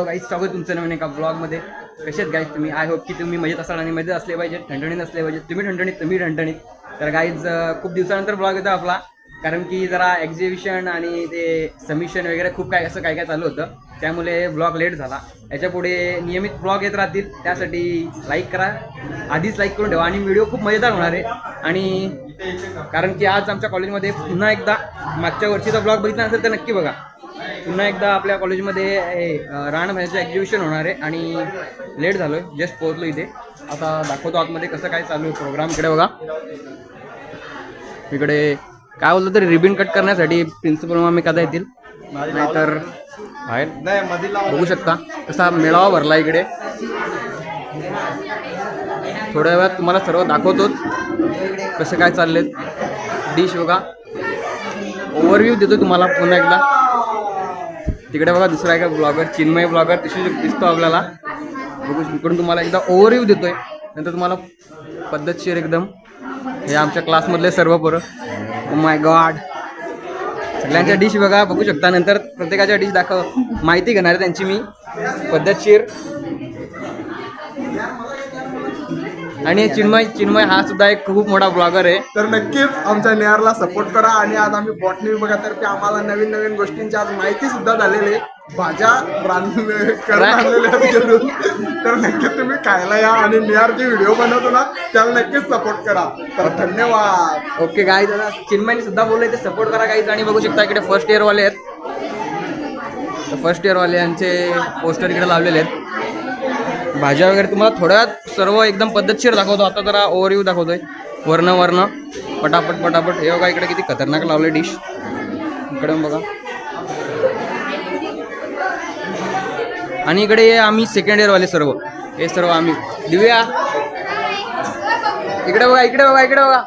Hello guys स्वागत तुमचं नवीन एका ब्लॉगमध्ये कसे गाईज तुम्ही? आय होप की तुम्ही मजेत असाल आणि मजेत असले पाहिजे ठणठणीत असले पाहिजे. तुम्ही ठणठणीत तुम्ही ठणठणीत. तर गाईज खूप दिवसानंतर ब्लॉग येतो आपला. कारण की जरा एक्झिबिशन आणि ते समिशन वगैरे खूप काय असं काय काय चालू होतं. त्यामुळे ब्लॉग लेट झाला. याच्यापुढे नियमित ब्लॉग येत राहतील. त्यासाठी लाईक करा. आधीच लाईक करून ठेवा. आणि व्हिडिओ खूप मजेदार होणार आहे. आणि कारण की आज आमच्या कॉलेजमध्ये पुन्हा एकदा मागच्या वर्षीचा ब्लॉग बघितला असेल तर नक्की बघा. पुन्हा एकदा आपल्या कॉलेजमध्ये हे, अं, रानभाज्याचं एक्झिबिशन होणार आहे आणि लेट झालो जस्ट पोहोचलो इथे. आता दाखवतो आतमध्ये कसं काय चालू आहे प्रोग्राम इकडे बघा. इकडे काय बोलतो तरी रिबिन कट करण्यासाठी प्रिन्सिपल मामी कदा येतील. नाहीतर बाहेर. बघू शकता. कसा मेळावा भरला इकडे. थोड्या वेळात तुम्हाला सर्व दाखवतोच कसं काय चाललेत. डिश बघा. ओव्हरव्ह्यू देतो तुम्हाला पुन्हा एकदा. तिकडे बघा दुसरा एका ब्लॉगर चिन्मय ब्लॉगर तिथे दिसतो आपल्याला. बघू इकडून तुम्हाला एकदा ओव्हरव्ह्यू देतोय. नंतर तुम्हाला पद्धतशीर एकदम. हे आमच्या क्लासमधले सर्व पोरं. Oh माय गॉड सगळ्यांच्या डिश बघा बघू शकता. नंतर प्रत्येकाच्या डिश दाखव. माहिती घेणार त्यांची मी. पद्धतशीर आणि चिन्मय चिन्मय हा सुद्धा एक खूप मोठा ब्लॉगर आहे. तर नक्कीच आमच्या नेहरला सपोर्ट करा आणि आज आम्ही बॉटनी विभागातर्फे आम्हाला नवीन नवीन गोष्टींची आज माहिती सुद्धा झालेली आहे. भाज्या. तर नक्कीच तुम्ही खायला या आणि निहार जे व्हिडिओ बनवतो ना त्याला नक्कीच सपोर्ट करा. तर धन्यवाद. ओके दादा चिन्मयने सुद्धा बोलले ते सपोर्ट करा गाईज आणि बघू शकता इकडे फर्स्ट इयरवाले आहेत. फर्स्ट इयरवाले यांचे पोस्टर इकडे लावलेले आहेत. भाज्या वगैरे तुम्हाला थोड्यात सर्व एकदम पद्धतशीर दाखवतो. आता जरा ओव्हरव्ह्यू दाखवतोय. वर्ण वर्ण. पटापट पटापट. हे बघा इकडे किती खतरनाक लावले डिश इकडे बघा. आणि इकडे आम्ही सेकंड इयरवाले सर्व. हे सर्व आम्ही. दिव्या. इकडे बघा इकडे बघा इकडे बघा.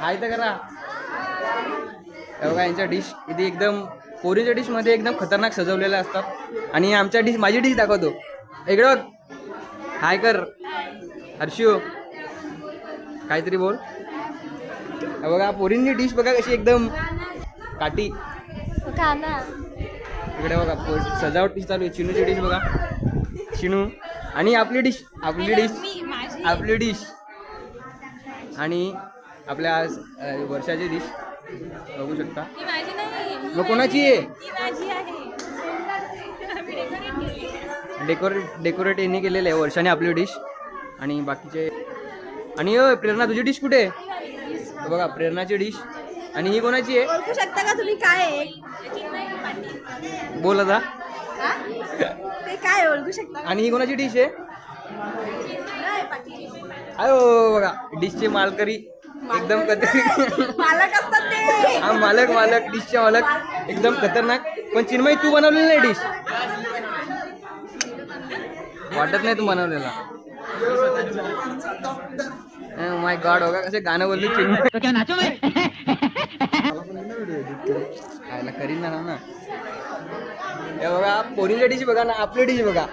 हाय तर करा. बघा यांच्या डिश इथे एकदम पोरीच्या डिशमध्ये एकदम खतरनाक सजवलेल्या असतात. आणि आमच्या डिश माझी डिश दाखवतो. इकडे हाय कर. हर्षू काहीतरी बोल. बघा पोरींची डिश बघा कशी एकदम. काटी इकडे बघा सजावट डिश चालू आहे. चिनूची डिश बघा. चिनू. आणि आपली डिश आपली डिश आपली डिश आणि आपल्या वर्षाची डिश बघू शकता. मग कोणाची आहे ती माझी आहे आम्ही decorate केली. डेकोरेट डेकोरेट यांनी केलेलं आहे वर्षाने आपली डिश. आणि बाकीचे आणि प्रेरणा तुझी डिश कुठे? आहे बघा प्रेरणाची डिश. आणि ही कोणाची आहे? ओळखू शकता का तुम्ही? काय आहे? बोल आता? ते काय? ओळखू शकता आणि ही कोणाची डिश आहे. अयो बघा डिशचे मालकरी. एकदम कधी मालक असतात ते. हा मालक मालक डिशचे मालक. एकदम खतरनाक. पण चिन्मय तू बनवलेली नाही डिश. वाटत नाही तू बनवलेला माय गॉड बघा कसे गाणं बोलले खायला करीन ना ना. हे बघा पोरीच्या डिश बघा ना आपली डिश बघा.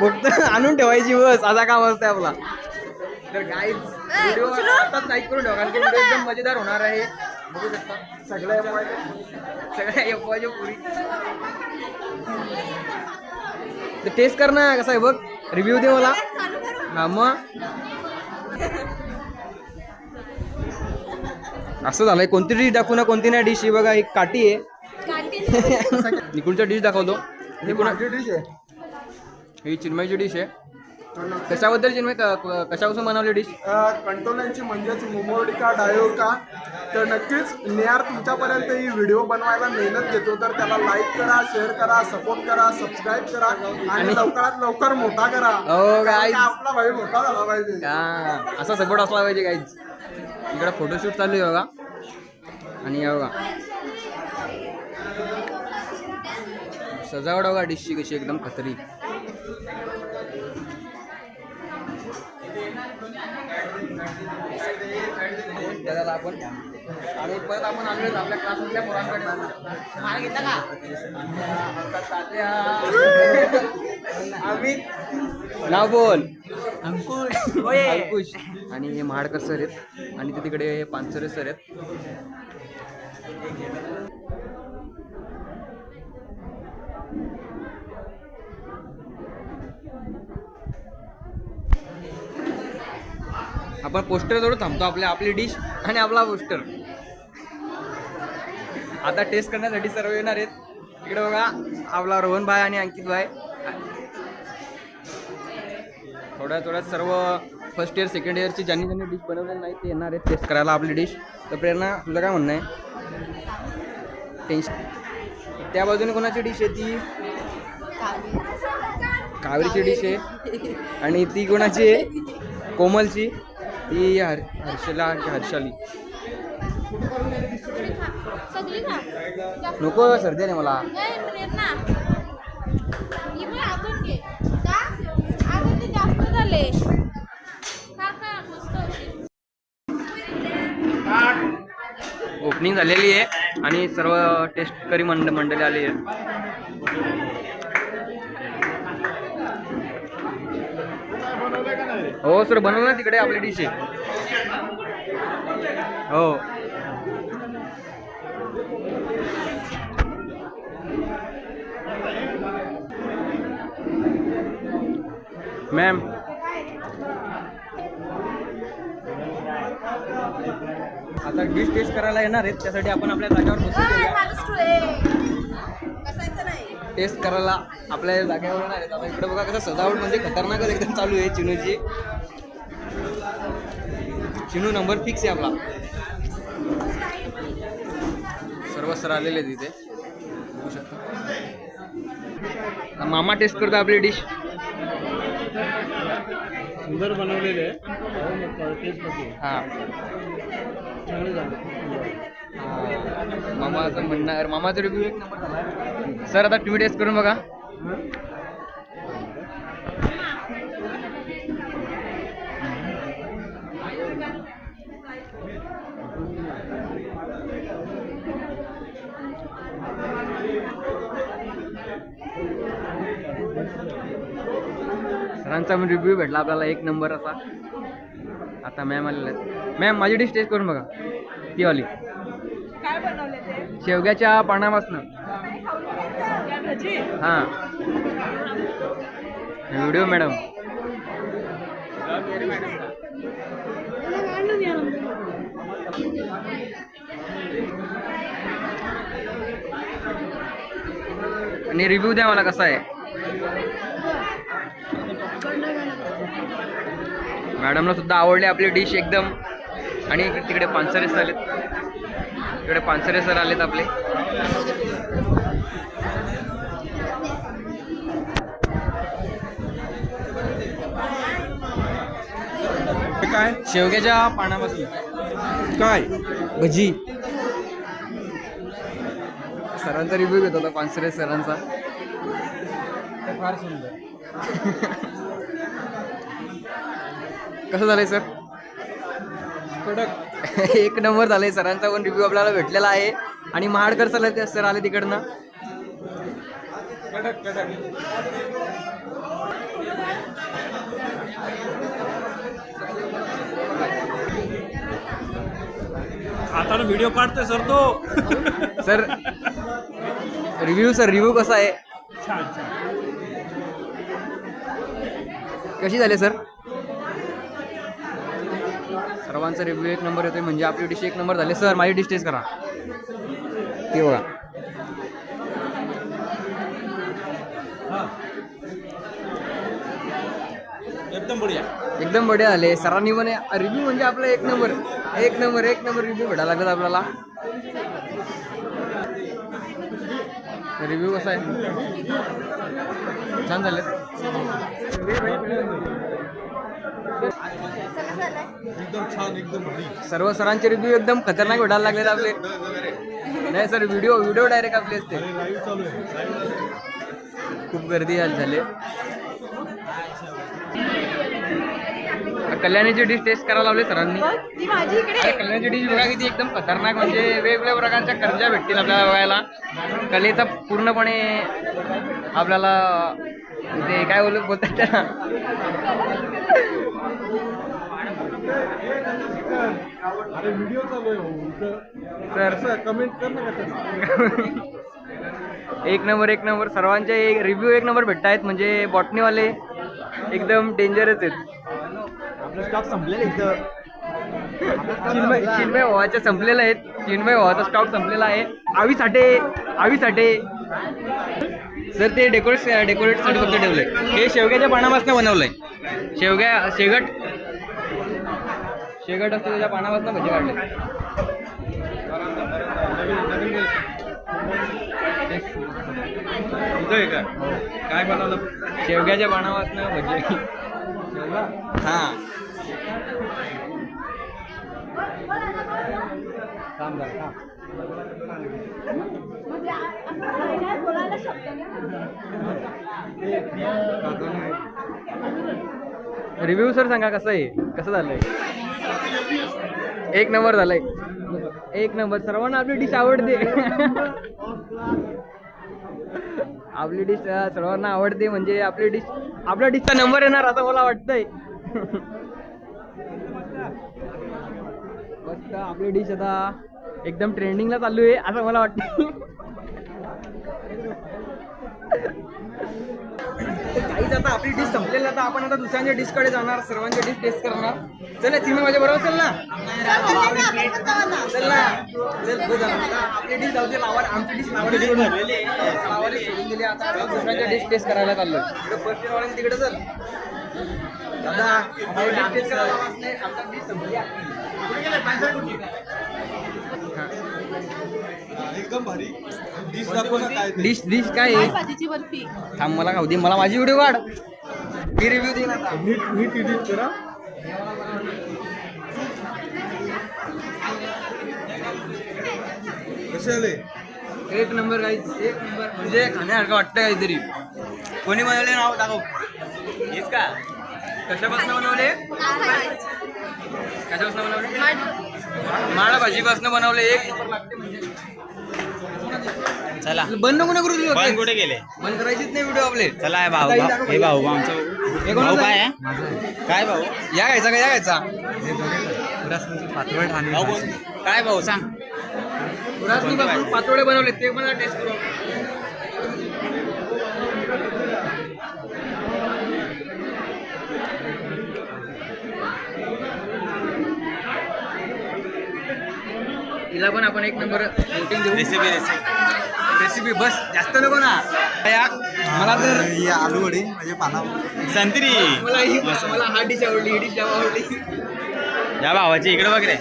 फक्त आणून ठेवायची बस असा काम असते आपला. तर गाईज व्हिडिओ आताच लाईक करून ठेवा कारण की व्हिडिओ एकदम मजेदार होणार आहे. बघू शकता. सगळ्या सगळ्या एफवायच्या पुरी. टेस्ट कर ना कसा आहे बघ. रिव्ह्यू दे मला. हा मग. असं झालंय कोणती डिश दाखवू ना कोणती नाही डिश ही बघा एक काठी आहे. निकुलच्या डिश दाखवतो. डिश आहे. ही चिन्मयची डिश आहे. कशाबद्दल चिन्मय? कशापासून बनवली डिश? कंटोल्यांची म्हणजेच मोमोडिका डायोका तर नक्कीच निहार तुमच्यापर्यंत ही व्हिडिओ बनवायला मेहनत घेतो. तर त्याला लाईक करा शेअर करा सपोर्ट करा सबस्क्राईब करा आणि लवकरात लवकर मोठा करा. हो, आपला भाई मोठा झाला पाहिजे. हा असा सपोर्ट असला पाहिजे काहीच इकडे फोटोशूट चालू आहे बघा. आणि हे बघा. सजावट बघा डिशची कशी एकदम खतरी. त्याला आपण. आणि परत आपण आपल्या क्लासमधल्या पोरांकडे मार घेतला का? तात्या. अमित नाव बोल. अंकुश. आणि हे महाडकर सर आहेत. आणि ते तिकडे पानसरे सर आहेत. आपण पोस्टर जवळ थांबतो आपल्या आपली डिश आणि आपला पोस्टर आता टेस्ट करण्यासाठी सर्व येणार आहेत. इकडे बघा आपला रोहन भाई आणि अंकित भाई. थोड्या थोड्यात सर्व फर्स्ट इयर सेकंड इयरची ज्यांनी ज्यांनी डिश बनवलेली नाही ते येणार आहेत टेस्ट करायला आपली डिश तर प्रेरणा तुझं काय म्हणणं आहे? टेन्शन त्या बाजूने कोणाची डिश आहे ती? कावेरीची डिश आहे. आणि ती कोणाची आहे? कोमलची. ती हर हर्षला की हर्षाली. नको सर्दी आहे मला. ओपनिंग झालेली आहे आणि सर्व टेस्ट करी मंड मंडळी आली आहे हो सर बनवलं ना तिकडे आपली डिश आहे. हो. मॅम आता डिश टेस्ट करायला येणार आहेत त्यासाठी आपण आपल्या जागेवर बसून टेस्ट करायला आपल्या जागेवर येणार आहेत. आता इकडे बघा कसं सजावट म्हणजे खतरनाकच एकदम चालू आहे चिनूची. चिनू नंबर फिक्स आहे आपला. सर्व सर आलेले बघू शकता. आता मामा टेस्ट करतो आपली डिश सुंदर बनवलेले आहे. हा हा. मामाचं म्हणणार मामाचा रिव्ह्यू एक नंबर झाला. सर आता तुम्ही टेस्ट करून बघा. सरांचा रिव्ह्यू भेटला आपल्याला एक नंबर असा. आता मॅम आलेल्या मॅम माझी डिश टेस्ट करून बघा. ती वाली. काय बनवले ते? शेवग्याच्या पानापासनं. हां. व्हिडिओ मॅडम आणि रिव्ह्यू द्या मला कसा आहे? मॅडमला सुद्धा आवडली आपली डिश एकदम. आणि तिकडे पानसरे सर आलेत. तिकडे पानसरे सर आलेत आपले. काय? शेवग्याच्या पानापासून. काय? भजी. सरांचा रिव्ह्यू घेत होता पानसरे सरांचा. फार सुंदर. कसं झालंय सर? कडक. एक नंबर झालंय सरांचा पण रिव्ह्यू आपल्याला भेटलेला आहे. आणि महाडकर सर सर आले तिकडनं. कडक कडक. आता व्हिडिओ काढतोय सर तो. सर रिव्ह्यू सर रिव्ह्यू कसा आहे? छान छान. कशी झाली सर? सर्वांचा रिव्ह्यू एक नंबर येतोय म्हणजे आपली डिश एक नंबर झाली. सर माझी डिश टेस्ट करा. ते बघा. एकदम बढिया. एकदम बढिया झाले सरांनी पण रिव्ह्यू म्हणजे आपला एक नंबर एक नंबर एक नंबर रिव्ह्यू भेटायला लागत आपल्याला. रिव्ह्यू कसा आहे? छान झाले. एकदम छान एकदम भारी. सर्व सरांचे रिव्ह्यू एकदम खतरनाक भेटायला लागलेत आपले. नाही सर व्हिडिओ व्हिडिओ डायरेक्ट आपले असते. खूप गर्दी झाली झाली. कल्याणीची डिश टेस्ट करायला लावली सरांनी. ती माझी इकडे. अरे कल्याणची डिश बघा किती एकदम खतरनाक म्हणजे वेगवेगळ्या प्रकारच्या कर्जा भेटतील आपल्याला बघायला. कलेचा पूर्णपणे आपल्याला ते काय बोल बोलतात त्याला. अरे व्हिडिओ चालू आहे भाऊ. इथं सर. असं कमेंट कर ना का एक नंबर एक नंबर. सर्वांचे एक रिव्ह्यू एक नंबर भेटतायत. म्हणजे बॉटनीवाले एकदम डेंजरच आहेत. आपलं स्टॉक संपलेलं इथं. चिन्मय चिन्मय भावाच्या संपलेला आहे चिन्मय भावाचा स्टॉक संपलेला आहे. आवी साठे आवी साठे. सर ते डेकोरेट डेकोरेटसाठी फक्त ठेवलंय. हे शेवग्याच्या पानापासून बनवलंय. शेवग्या शेगट. शेगट असतो त्याच्या पानापासून भजी काढले काय बनवलं? शेवग्याच्या पानापासून भजी हा. रिव्ह्यू सर सांगा कसं आहे? कसं झालंय? एक नंबर झालंय. एक नंबर. सर्वांना आपली डिश आवडते. आपली डिश सर्वांना आवडते म्हणजे आपली डिश आपल्या डिशचा नंबर येणार असं मला वाटतंय. मस्त आपली डिश आता एकदम ट्रेंडिंगला चालू आहे असं मला वाटतं काहीच आता आपली डिश संपलेली आता आपण आता दुसऱ्यांच्या डिशकडे जाणार सर्वांच्या डिश टेस्ट करणार. चल तुम्ही माझ्या बरोबर चल ना. चल ना. चल. आता आपली डिश जाऊ दे लावार आमची डिश लावारी सोडून दिली. आता आपण दुसऱ्यांच्या डिश टेस्ट करायला चाललोय. तिकडे फर्स्ट तिकडे चल. दादा डिश टेस्ट करायला डिश संपली. एकदम भारी. डिश दाखव ना काय ते. डिश डिश काय आहे? भाजीची बर्फी. थांब मला खाऊ दे. मला माझी व्हिडिओ काढ मी रिव्ह्यू देईन आता. नीट नीट एडिट करा. कसे आले? एक नंबर काहीच एक नंबर म्हणजे खाण्यासारखं वाटतं काहीतरी. कोणी बनवले नाव दाखव. हेच का? कशापासून बनवले? कशापासून बनवले? माळा भाजीपासून बनवले. एक नंबर लागते म्हणजे. चला. बंद नको ना करू तुझं. बंद कुठे गेले बंद करायचीच नाही व्हिडिओ आपले. चला हे भाऊ ही भाऊ- हे भाऊ. आमचा हे भाऊ काय आहे? आहे? काय भाऊ? या घ्यायचा का? या घ्यायचा. भाऊ कोण? काय भाऊ सांग. पासून पातोडे बनवले ते मला टेस्ट करू तिला पण आपण एक नंबर रेटिंग देऊ. रेसिपी रेसिपी रेसिपी बस जास्त नको ना. या. मला तर ही आलू वडी म्हणजे पाना संत्री. मला ही मला हा डिश आवडली ही डिश आवडली. या भावाची इकडे बघ रे.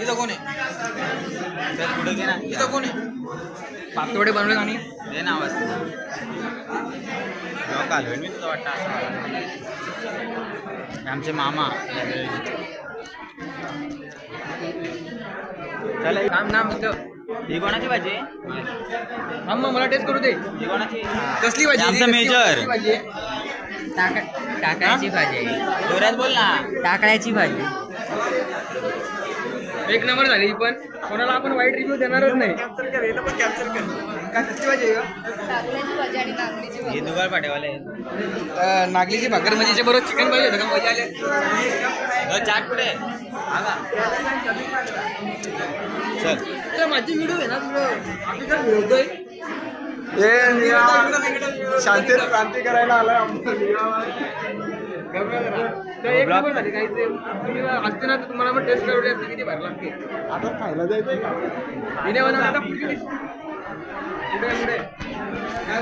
इथं कोण आहे? तर पुढे घे ना. इथं कोण आहे? पातोडे बनवले आणि? दे ना आवाज. घालवेल मी तुला वाटतं असं. आमचे मामा. चला नाम ही कोणाची भाजी. आहे? थांब मग मला टेस्ट करू दे. ही कोणाची कसली भाजी? हे आहे? आमचं मेजर आहे? टाकळ्याची भाजी. आहे जोरात बोल ना. टाकळ्याची भाजी. एक नंबर झाली ही पण. कोणाला आपण वाईट रिव्ह्यू देणारच नाही. कॅप्चर कर. काय? हे दुगार पाटेवाले. अं, नागलीची भाकर म्हणजे बरोबर चिकन पाहिजे होतं का? मजा आली. चाट कुठे? चल. माझी व्हिडिओ आहे ना तुझं. आम्ही मिळवतोय हे निळा शांती क्रांती करायला आलाय तुम्हाला पण टेस्ट करू द्या. किती भारी लागते? आता खायला जायचंय पुढे पुढे. काय?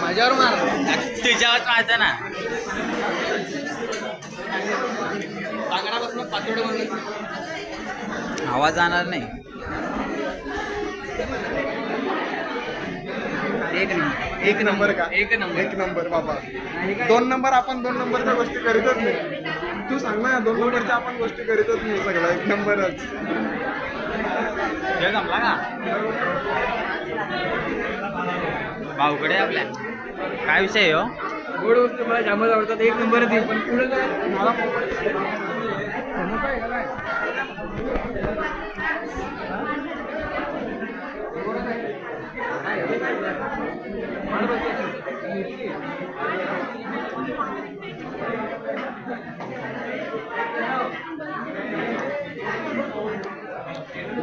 माझ्यावर मार. तुझ्यावर पाहता ना. तांगडापासून पातोडे आवाज जाणार नाही. एक नंबर. एक नंबर का? एक नंबर. एक नंबर बाबा? दोन नंबर आपण दोन नंबरच्या गोष्टी करीतच नाही. तू सांग ना दोन नंबरच्या आपण गोष्टी करीतच नाही सगळं. एक नंबरच. जमला का? भाऊकडे आपल्या. काय विषय आहे हो? गोड वस्तू मला जामच आवडतात. एक नंबर येईल पण पुढे काय? मला काय?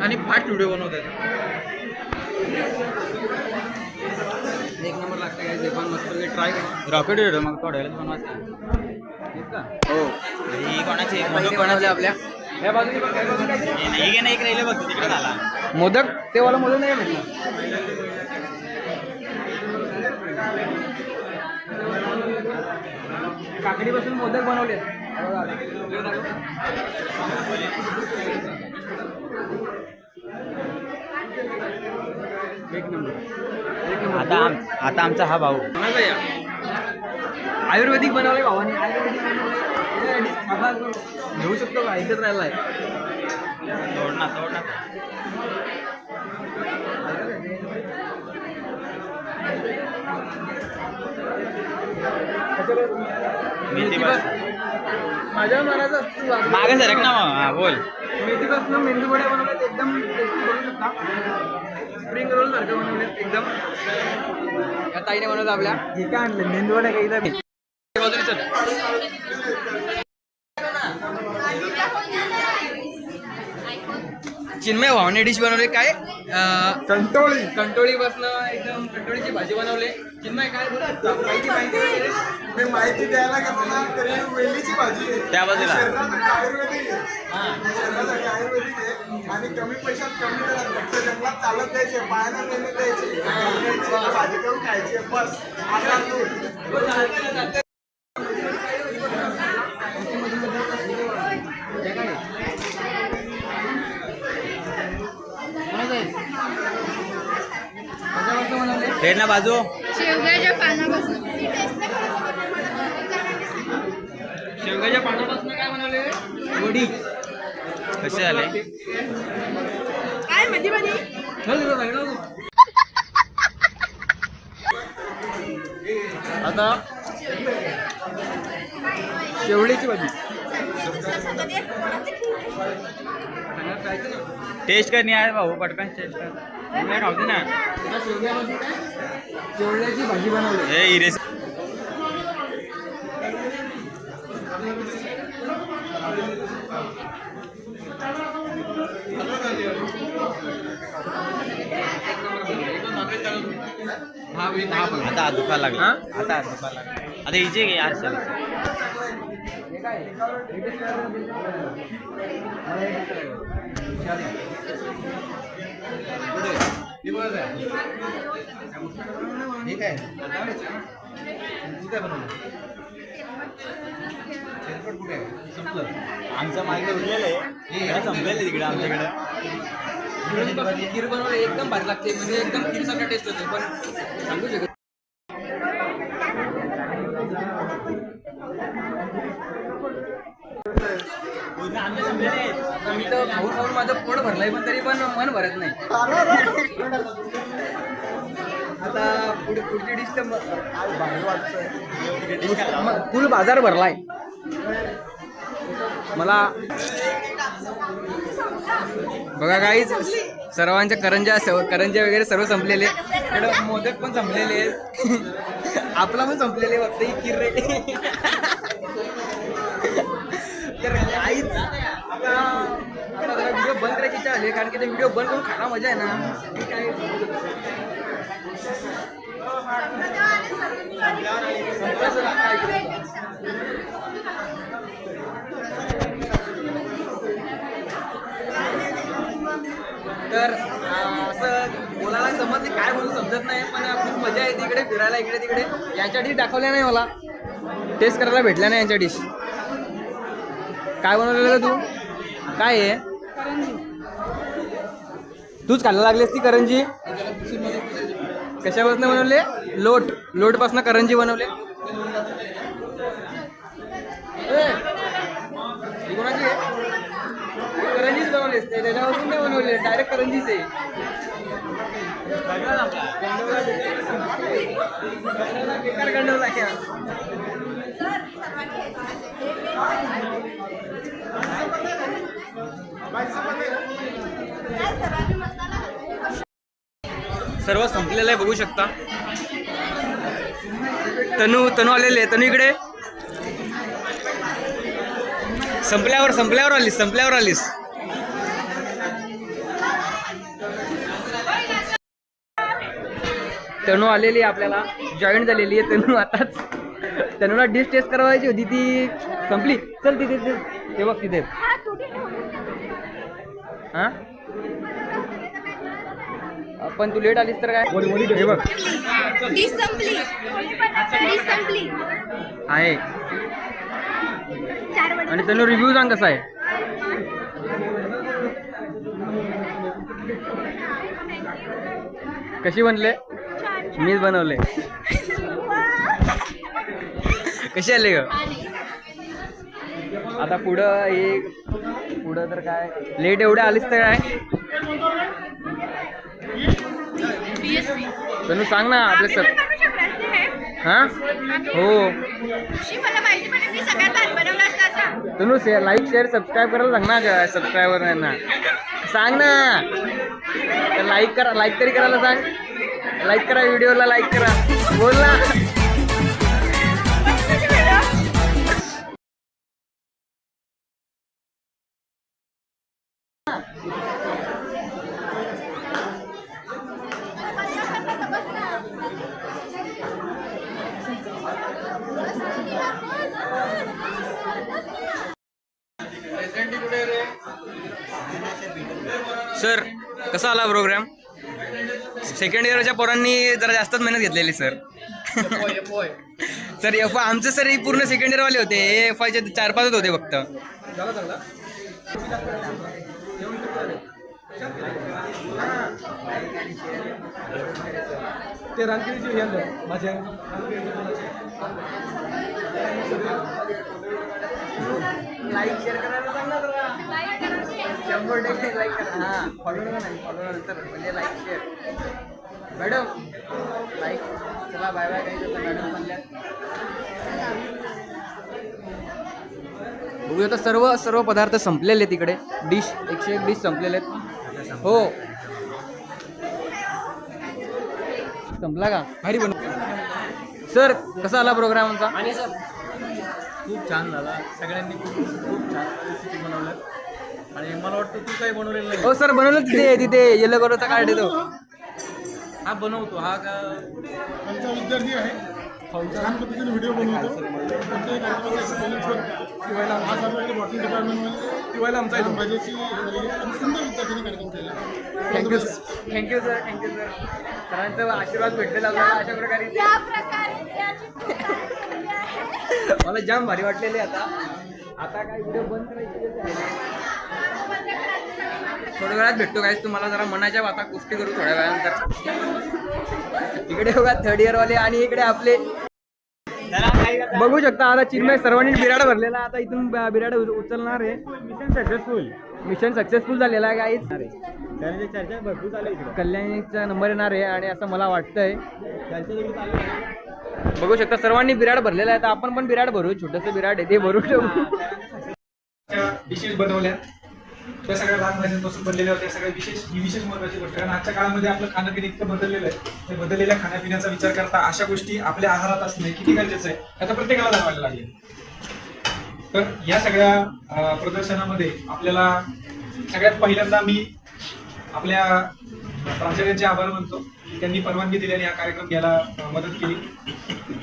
आणि फाट व्हिडिओ बनवतात. एक नंबर लागतं काय पण मस्त ट्राय करा. रॉकेट व्हिडिओ मग थोड्या बनवायचं. हो. कोणाची? बनवले आपल्या? या बघ, या राहिले बघ. तिकडे झाला मोदक ते वाला मोदक नाही भेटला काकडी पासून मोदक बनवले. एक नंबर. एक नंबर. आता आम- आता आमचा हा भाऊ? आयुर्वेदिक बनवलंय भावानी. आयुर्वेदिक बनवलंय घेऊ शकतो का? ऐकत राहिलाय मेथी बस. माझ्या मनाचं. मागे सरक ना मग हा बोल. मेथीपासून मेंदू वडे बनवलेत एकदम टेस्टी बनवू शकता. स्प्रिंग रोल सारखं बनवलेत एकदम. या ताईने बनवलं आपल्या. हे काय आणलं मेंदू वडे काही बाजूला चल चिन्मय भावने डिश बनवले. काय? कंटोळी कंटोळी बसणं एकदम कंटोळीची भाजी बनवले. चिन्मय काय माहिती माहिती माहिती द्यायला का तुला तरी वेलीची भाजी आहे. त्या बाजूला. शरीरासाठी आयुर्वेदिक आहे. शरीरासाठी आयुर्वेदिक आहे. आणि कमी पैशात कमी दरात. फक्त जंगलात चालत द्यायचे पायानं नेणे द्यायचे. भाजी करून खायची बस. आता दूध हे काय? कोणाचं आहे? रेड ना बाजू? शेवग्याच्या पानापासून. शेवग्याच्या पानापासून काय बनवले वडी. कसे झाले काय मध्ये मध्ये सांगितलं होतं. आता शेवळीची भाजी. टेस्ट करणे आहे भाऊ? पटकन टेस्ट कर. नाही खावते ना आता काय? भाजी बनवली हे इरेस दुखायला लागला? आता दुखायला लागला आता हिचे घे यार चल काय? हे हे. चहा द्या. कुठे? आहे? संपलं. आमचं मागे उरलेलं आहे संपलेलं तिकडे आमच्याकडे खीर बनवले एकदम भारी लागते म्हणजे एकदम खीर सारखा टेस्ट होते पण सांगू शकत आमचे संपलेले आहेत आता मी तर खाऊन खाऊन माझं पोट भरलंय पण तरी पण मन भरत नाही. आता पुढे पुढची डिश तर फुल बाजार भरलाय. मला बघा काहीच सर्वांच्या करंज्या करंजा करंज्या वगैरे सर्व संपलेले. इकडं मोदक पण संपलेले आहेत. आपला पण संपलेले फक्त ही खीर रेडी तर काहीच आता आता जरा व्हिडिओ बंद करायची इच्छा झाली कारण की ते व्हिडिओ बंद करून खायला मजा आहे ना. तर असं बोलायला समजत नाही काय बोलू समजत नाही पण खूप मजा येते इकडे फिरायला इकडे तिकडे. यांच्या डिश दाखवल्या नाही मला. टेस्ट करायला भेटल्या नाही यांच्या डिश काय बनवलेलं तू? काय आहे तूच खायला लागलीस ती करंजी? कशापासून बनवले? लोट. लोटपासून करंजी बनवले. कोणाची करंजीच बनवलीस. ते त्याच्यापासून नाही बनवले डायरेक्ट करंजीच आहे. बेकार गंडवला आहे सर्व संपलेलं आहे बघू शकता. तनू तनू आलेले तनू इकडे. संपल्यावर संपल्यावर आलीस संपल्यावर आलीस. तणू आलेली आपल्याला. जॉईन झालेली आहे तणू आताच. तणूला डिश टेस्ट करावायची होती ती संपली. चल तिथे ते बघ तिथे. हां? पण तू लेट आलीस तर काय? हे बघ. आहे. आणि तनू रिव्ह्यू सांग कसा आहे. कशी बनले? मीच बनवले. कशी आले ग? आता पुढं एक पुढं तर काय? लेट एवढे आलीस तर काय? तनू सांग ना आपले सब हा. हो. Tanu share like share subscribe करायला सांग ना सबस्क्रायबर यांना सांग ना. लाईक करा लाईक तरी करायला सांग. लाईक करा व्हिडिओला लाईक करा. बोल ना. सर कसा आला प्रोग्राम सेकंड इयरच्या पोरांनी जरा जास्तच मेहनत घेतलेली सर. सर एफ आमचं सर हे पूर्ण सेकंड इयरवाले होते. एफ आयचे चार पाचच होते फक्त. ते हे माझ्या लाईक शेअर करायला शंभर टक्के लाईक करा हां फॉलो नाही नंतर म्हणजे लाईक शेअर मॅडम लाईक चला बाय बाय काही मॅडम म्हणल्या. बघूया आता सर्व सर्व पदार्थ संपलेले आहेत तिकडे डिश एकशे एक डिश संपलेले आहेत. हो. संपला का? भारी बन सर कसा आला प्रोग्राम आमचा? आणि सर खूप छान झाला. सगळ्यांनी खूप खूप छान रेसिपी बनवलं आणि मला वाटतं तू काही बनवलेलं नाही. हो सर बनवलं तिथे तिथे येलो कलरचा कार्ड येतो हा बनवतो हा का? आमचा विद्यार्थी आहे. छान पद्धतीने व्हिडिओ बनवतो. कोणत्याही कार्यक्रमाचा एक्सपिरियन्स करतो शिवायला आज आपल्याकडे बॉटनिंग डिपार्टमेंटमध्ये शिवायला आमचा इथं भाज्याची आणि सुंदर विद्यार्थ्यांनी कार्यक्रम केला. Thank you thank you sir thank you sir सरांचा आशीर्वाद भेटलेला आपल्याला अशा प्रकारे. मला जाम भारी वाटलेले आता. आता काय व्हिडिओ बंद करायची थोड्या वेळात भेटतो काय तुम्हाला जरा मनाच्या आता गोष्टी करू थोड्या वेळानंतर. इकडे बघा थर्ड इयर वाले आणि इकडे आपले. बघू शकता आता चिन्मय सर्वांनी बिराड भरलेला. आता इथून बिराड उचलणार आहे. मिशन सक्सेसफुल मिशन सक्सेसफुल झालेला आहे काहीच कल्याणीचा नंबर येणार आहे आणि असं मला वाटतंय. बघू शकता सर्वांनी बिराड भरलेला आहे. तर आपण पण बिराड भरू. छोटस बिराड आहे ते भरू ठेवू डिशेस बनवल्या. त्या सगळ्या लहान भाज्यांपासून बनलेल्या होत्या. सगळ्या विशेष ही विशेष महत्वाची गोष्ट कारण आजच्या काळामध्ये आपलं खाणं इतकं बदललेलं आहे. ते बदललेल्या खाण्यापिण्याचा विचार करता अशा गोष्टी आपल्या आहारात असणे किती गरजेचं आहे आता प्रत्येकाला जाणवायला लागले. तर या सगळ्या प्रदर्शनामध्ये आपल्याला सगळ्यात पहिल्यांदा मी आपल्या प्राचार्यांचे आभार मानतो. त्यांनी परवानगी दिल्याने हा कार्यक्रम घ्यायला मदत केली.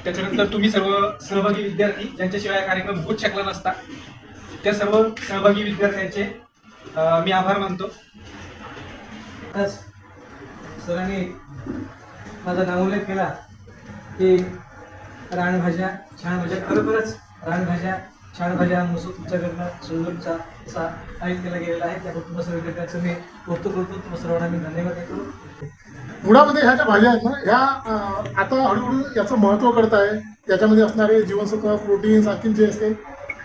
त्याच्यानंतर तुम्ही सर्व सहभागी विद्यार्थी ज्यांच्याशिवाय हा कार्यक्रम होत शकला नसता त्या सर्व सहभागी विद्यार्थ्यांचे मी आभार मानतो. आज सरांनी माझा नावोल्लेख केला की रानभाज्या छान भाज्या खरोखरच रानभाज्या छान भाज्या मसूर तुमच्याकडनं सुंदरचा असा आयोजित केला गेलेला आहे. त्याबद्दल सर्व विद्यार्थ्यांचं मी कौतुक करतो तुम्हा सर्वांना मी धन्यवाद देतो. मुळामध्ये ह्या ज्या भाज्या आहेत ना ह्या आता हळूहळू याचं महत्त्व कळत आहे. त्याच्यामध्ये असणारे जीवनसत्व प्रोटीन्स आणखी जे असते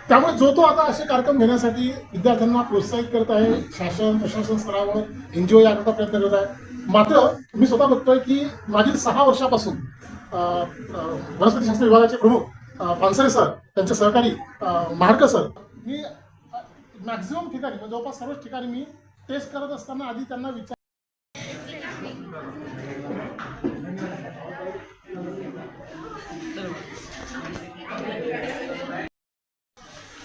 त्यामुळे जो तो आता असे कार्यक्रम घेण्यासाठी विद्यार्थ्यांना प्रोत्साहित करत आहे शासन प्रशासन स्तरावर एन जी ओ याकरता प्रयत्न करत आहे. मात्र मी स्वतः बघतोय की मागील सहा वर्षापासून वनस्पती शास्त्र विभागाचे प्रमुख पानसरे सर त्यांचे सहकारी महाडकर सर मी मॅक्झिमम ठिकाणी जवळपास सर्वच ठिकाणी मी टेस्ट करत असताना आधी त्यांना विचार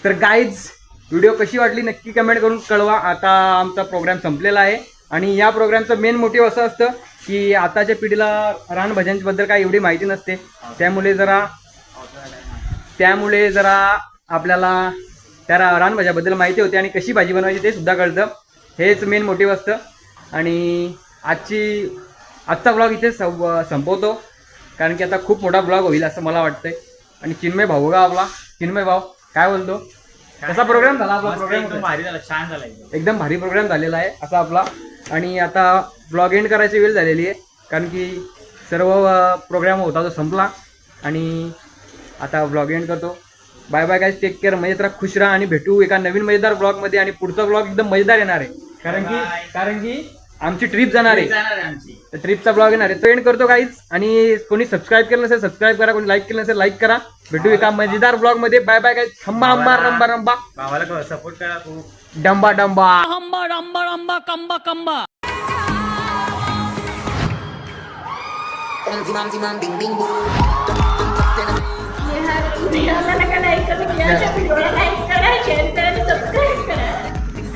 तर गाईज व्हिडिओ कशी वाटली नक्की कमेंट करून कळवा. आता आमचा प्रोग्राम संपलेला आहे. आणि या प्रोग्रामचं मेन मोटिव्ह असं असतं की आताच्या पिढीला रानभज्यांबद्दल काही एवढी माहिती नसते. त्यामुळे जरा त्यामुळे जरा आपल्याला त्या रा- रानभाज्याबद्दल माहिती होते आणि कशी भाजी बनवायची ते सुद्धा कळतं. हेच मेन मोटिव्ह असतं. आणि आजची आजचा ब्लॉग इथे सं- संपवतो. कारण की आता खूप मोठा ब्लॉग होईल असं मला वाटतंय. आणि चिन्मय भाऊ का आपला. चिन्मय भाऊ. काय बोलतो? कसा प्रोग्राम झाला आपला प्रोग्राम एकदम भारी झाला छान झाला एकदम. एकदम भारी प्रोग्राम झालेला आहे असा आपला. आणि आता ब्लॉग एंड करायची वेळ झालेली आहे कारण की सर्व प्रोग्राम होता तो संपला. आणि आता ब्लॉग एंड करतो. बाय बाय काय टेक केअर मजेत राहा खुश राहा आणि भेटू एका नवीन मजेदार ब्लॉगमध्ये आणि पुढचा ब्लॉग एकदम मजेदार येणार आहे. कारण की कारण की आमची ट्रिप जाणार आहे. जाणार आहे आमची. तर ट्रिपचा ब्लॉग येणार आहे. तो एंड करतो काहीच आणि कोणी सबस्क्राईब केलं नसेल सबस्क्राईब करा. कोणी लाईक केलं नसेल लाईक करा. भेटू एका मजेदार ब्लॉगमध्ये. बाय बाय काय खंबा अंबा रंबा रंबा. भावाला सपोर्ट करा खूप. डंबा डंबा.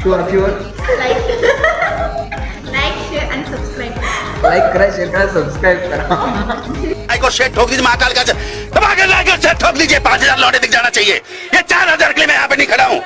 शुअर शुअर लाईक शेअर आणि सबस्क्राईब लाईक करा शेअर करा सबस्क्राईब करा. को शेट ठोक दीजिए महाकाल का दबा के लाकर शेट ठोक दीजिए पांच हजार लौटे दिख जाना चाहिए। ये चार हजार के लिए मैं यहाँ पे नहीं खड़ा हूँ।